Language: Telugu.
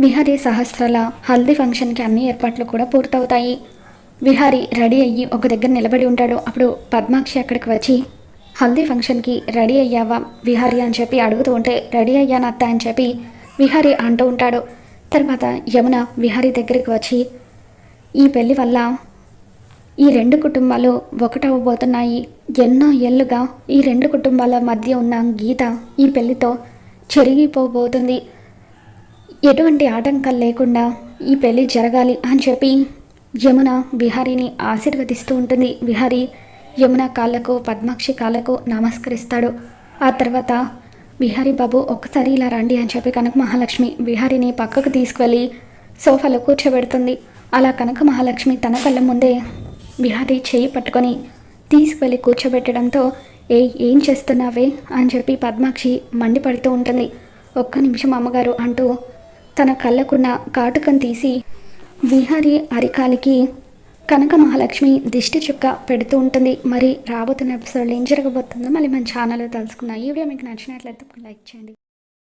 విహారీ సహస్రాల హల్దీ ఫంక్షన్కి అన్ని ఏర్పాట్లు కూడా పూర్తవుతాయి. విహారీ రెడీ అయ్యి ఒక దగ్గర నిలబడి ఉంటాడు. అప్పుడు పద్మాక్షి అక్కడికి వచ్చి హల్దీ ఫంక్షన్కి రెడీ అయ్యావా విహారీ? అని చెప్పి అడుగుతూ ఉంటే రెడీ అయ్యాను అత్త అని చెప్పి విహారీ అంటూ ఉంటాడు. తర్వాత యమున విహారీ దగ్గరికి వచ్చి ఈ పెళ్ళి వల్ల ఈ రెండు కుటుంబాలు ఒకటవ్వబోతున్నాయి. ఎన్నో ఏళ్ళుగా ఈ రెండు కుటుంబాల మధ్య ఉన్న గీత ఈ పెళ్ళితో చెరిగిపోబోతుంది. ఎటువంటి ఆటంకాలు లేకుండా ఈ పెళ్ళి జరగాలి అని చెప్పి యమున విహారీని ఆశీర్వదిస్తూ ఉంటుంది. విహారీ యమున కాళ్ళకు పద్మాక్షి కాళ్ళకు నమస్కరిస్తాడు. ఆ తర్వాత విహారీ బాబు ఒక్కసారి ఇలా రండి అని చెప్పి కనక మహాలక్ష్మి విహారీని పక్కకు తీసుకువెళ్ళి సోఫాలో కూర్చోబెడుతుంది. అలా కనక మహాలక్ష్మి తన కళ్ళ ముందే విహారీ చేయి పట్టుకొని తీసుకువెళ్ళి కూర్చోబెట్టడంతో ఏ ఏం చేస్తున్నావే? అని చెప్పి పద్మాక్షి మండిపడుతూ ఉంటుంది. ఒక్క నిమిషం అమ్మగారు అంటూ తన కళ్ళకున్న కాటుకం తీసి విహారీ అరికాలికి కనక మహాలక్ష్మి దిష్టి చుక్క పెడుతూ ఉంటుంది. మరి రాబోతున్న ఎపిసోడ్లో ఏం జరగబోతుందో మళ్ళీ మన ఛానల్లో తెలుసుకున్నాం ఈ వీడియో మీకు నచ్చినట్లయితే లైక్ చేయండి.